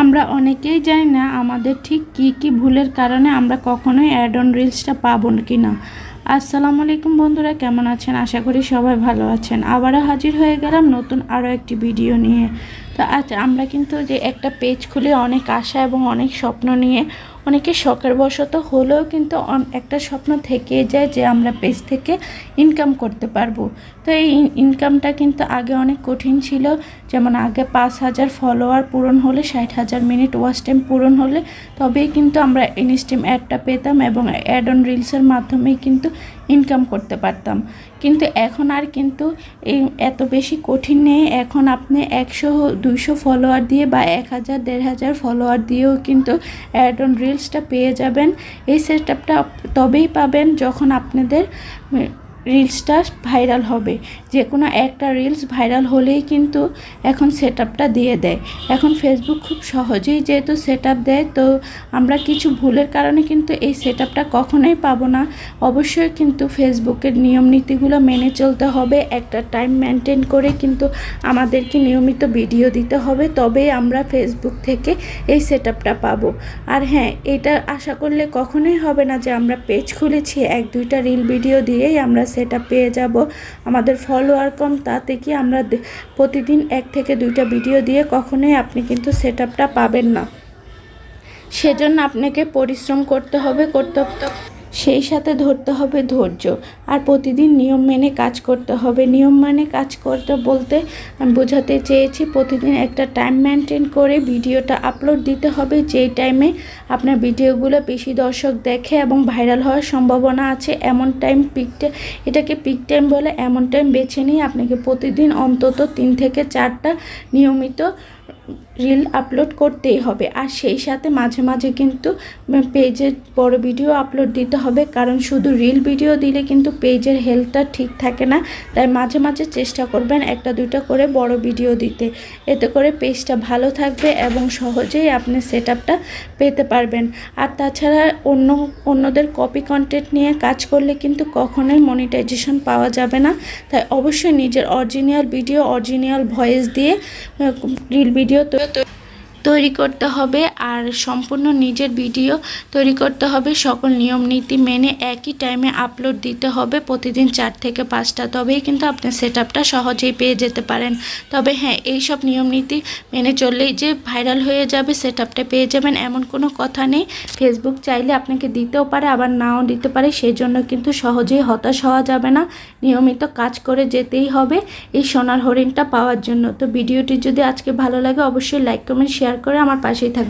আমরা অনেকেই জানি না আমাদের ঠিক কি কি ভুলের কারণে আমরা কখনোই অ্যাড অন রিলসটা পাবো কি না আসসালামু আলাইকুম বন্ধুরা, কেমন আছেন? আশা করি সবাই ভালো আছেন। আবারও হাজির হয়ে গেলাম নতুন আরও একটি ভিডিও নিয়ে। তো আজ আমরা কিন্তু যে একটা পেজ খুলে অনেক আশা এবং অনেক স্বপ্ন নিয়ে অনেকে শখের বশত হলেও কিন্তু একটা স্বপ্ন থেকে যায় যে আমরা পেজ থেকে ইনকাম করতে পারব। তো এই ইনকামটা কিন্তু আগে অনেক কঠিন ছিল। যেমন আগে পাঁচ হাজার ফলোয়ার পূরণ হলে ষাট হাজার মিনিট ওয়াচ টাইম পূরণ হলে তবেই কিন্তু আমরা ইনস্টিম অ্যাডটা পেতাম এবং অ্যাড অন রিলসের মাধ্যমেই কিন্তু ইনকাম করতে পারতাম। কিন্তু এখন আর কিন্তু এই এত বেশি কঠিন নেই। এখন আপনি একশো, দুইশো ফলোয়ার দিয়ে বা এক হাজার, দেড় হাজার ফলোয়ার দিয়েও কিন্তু অ্যাড অন রিলসটা পেয়ে যাবেন। এই সেট তবেই পাবেন যখন আপনাদের রিলসটা ভাইরাল হবে। যে কোনো একটা রিলস ভাইরাল হলেই কিন্তু এখন সেট দিয়ে দেয়। এখন ফেসবুক খুব সহজেই যেহেতু সেট দেয়, তো আমরা কিছু ভুলের কারণে কিন্তু এই সেট কখনোই পাবো না। অবশ্যই কিন্তু ফেসবুকের নিয়ম নীতিগুলো মেনে চলতে হবে। একটা টাইম মেনটেন করে কিন্তু আমাদেরকে নিয়মিত ভিডিও দিতে হবে। তবেই আমরা ফেসবুক থেকে এই সেট পাবো। আর হ্যাঁ এটা আশা করলে কখনোই হবে না যে আমরা পেজ খুলেছি, এক দুইটা রিল ভিডিও দিয়েই আমরা সেটা পেয়ে যাব। আমাদের ফলোয়ার কম, তাতে কি আমরা প্রতিদিন এক থেকে দুইটা ভিডিও দিয়ে কখনোই আপনি কিন্তু সেট পাবেন না। সেজন্য আপনাকে পরিশ্রম করতে হবে, করতে সেই সাথে ধরতে হবে ধৈর্য। আর প্রতিদিন নিয়ম মেনে কাজ করতে হবে। নিয়ম মানে কাজ করতে বলতে আমি বোঝাতে চেয়েছি, প্রতিদিন একটা টাইম মেনটেন করে ভিডিওটা আপলোড দিতে হবে। যেই টাইমে আপনার ভিডিওগুলো বেশি দর্শক দেখে এবং ভাইরাল হওয়ার সম্ভাবনা আছে, এমন টাইম পিকটা এটাকে পিক টাইম বলে, এমন টাইম বেছে নিয়ে আপনাকে প্রতিদিন অন্তত তিন থেকে চারটা নিয়মিত রিল আপলোড করতেই হবে। আর সেই সাথে মাঝে মাঝে কিন্তু পেজের বড় ভিডিও আপলোড দিতে হবে। কারণ শুধু রিল ভিডিও দিলে কিন্তু পেজের হেলথটা ঠিক থাকে না। তাই মাঝে মাঝে চেষ্টা করবেন একটা দুটো করে বড় ভিডিও দিতে। এতে করে পেজটা ভালো থাকবে এবং সহজেই আপনি সেট পেতে পারবেন। আর তাছাড়া অন্য, অন্যদের কপি কন্টেন্ট নিয়ে কাজ করলে কিন্তু কখনোই মনিটাইজেশন পাওয়া যাবে না। তাই অবশ্যই নিজের অরিজিনাল ভিডিও অরিজিনাল ভয়েস দিয়ে রিল ভিডিও তৈরি করতে হবে আর সম্পূর্ণ নিজের ভিডিও তৈরি করতে হবে। সকল নিয়ম, নীতি মেনে একই টাইমে আপলোড দিতে হবে। প্রতিদিন চার থেকে পাঁচটা। তবেই কিন্তু আপনি সেট সহজেই পেয়ে যেতে পারেন। তবে হ্যাঁ এই সব নিয়ম, নীতি মেনে চললেই যে ভাইরাল হয়ে যাবে সেট পেয়ে যাবেন এমন কোনো কথা নেই। ফেসবুক চাইলে আপনাকে দিতেও পারে, আবার নাও দিতে পারে। সেই জন্য কিন্তু সহজেই হতাশ হওয়া যাবে না। নিয়মিত কাজ করে যেতেই হবে। এই সোনার হরিণটা পাওয়ার জন্য। তো ভিডিওটি যদি আজকে ভালো লাগে, অবশ্যই লাইক কমেন্ট শেয়ার করে আমার পাশেই থাকবে।